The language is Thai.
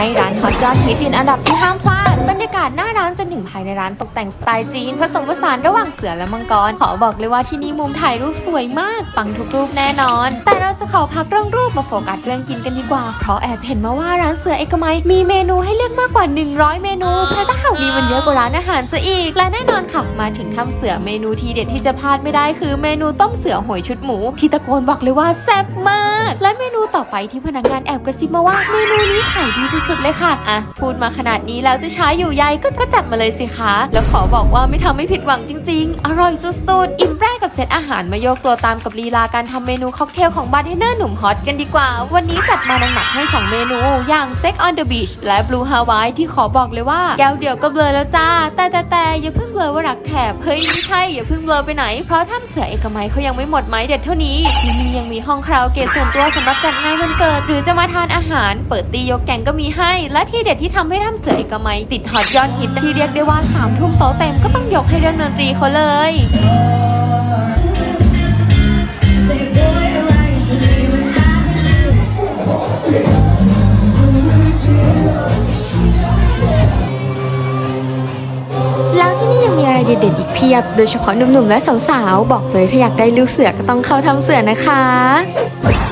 ให้ร้านฮอตยอดฮิตยืนอันดับที่ห้ามพลาด บรรยากาศหน้าร้านจนถึงภายในร้านตกแต่งสไตล์จีน ผสมผสานระหว่างเสือและมังกร ขอบอกเลยว่าที่นี่มุมถ่ายรูปสวยมาก ปังทุกรูปแน่นอน แต่เราจะขอพักเรื่องรูปมาโฟกัสเรื่องกินกันดีกว่า เพราะแอบเห็นมาว่าร้านเสือเอกมัยมีเมนูให้เลือกมากกว่า 100 เมนูพระเจ้านี่มันเยอะกว่าร้านอาหารซะอีก และแน่นอนค่ะมาถึงทำเสือเมนูทีเด็ดที่จะพลาดไม่ได้คือเมนูต้มเสือหวยชุดหมูที่ตะโกนบอกเลยว่าแซ่บมาก และ ไปที่พนักงานแอบกระซิบมาว่าเมนูนี้ขายดีสุดๆเลยค่ะอะพูดมาขนาดนี้แล้วจะช้าอยู่ใยก็จะจัดมาเลยสิคะ แล้วขอบอกว่าไม่ทำให้ผิดหวังจริงๆ อร่อยสุดๆ อิ่มแปรกับเซตอาหารมาโยกตัวตามกับลีลาการทำเมนูค็อกเทลของบาร์เทนเนอร์หนุ่มฮอตกันดีกว่า วันนี้จัดมาหนักๆให้ 2 เมนู อย่าง Sex on the Beach และ Blue Hawaii ที่ขอบอกเลยว่าแก้วเดียวก็เบลอแล้วจ้าแต่ บลอว่ารักแถบเฮ้ยไม่ใช่อย่าเพิ่งเบลอไปไหน เพราะถ้ำเสือเอกมัยเขายังไม่หมดไม้เด็ดเท่านี้ที่นี่ยังมีห้องคราวเกตส่วนตัวสำหรับจัดงานวันเกิด หรือจะมาทานอาหาร เปิดตียกแกงก็มีให้ และที่เด็ดที่ทำให้ถ้ำเสือเอกมัยติดฮอตยอดฮิตที่เรียกได้ว่าสามทุ่มโต๊ะเต็มก็ต้องยกให้เรื่องดนตรีเขาเลย ยังมีอะไรเด็ดๆอีกเพียบ โดยเฉพาะหนุ่มๆและสาวๆ บอกเลยถ้าอยากได้ลูกเสือก็ต้องเข้าทำเสือนะคะ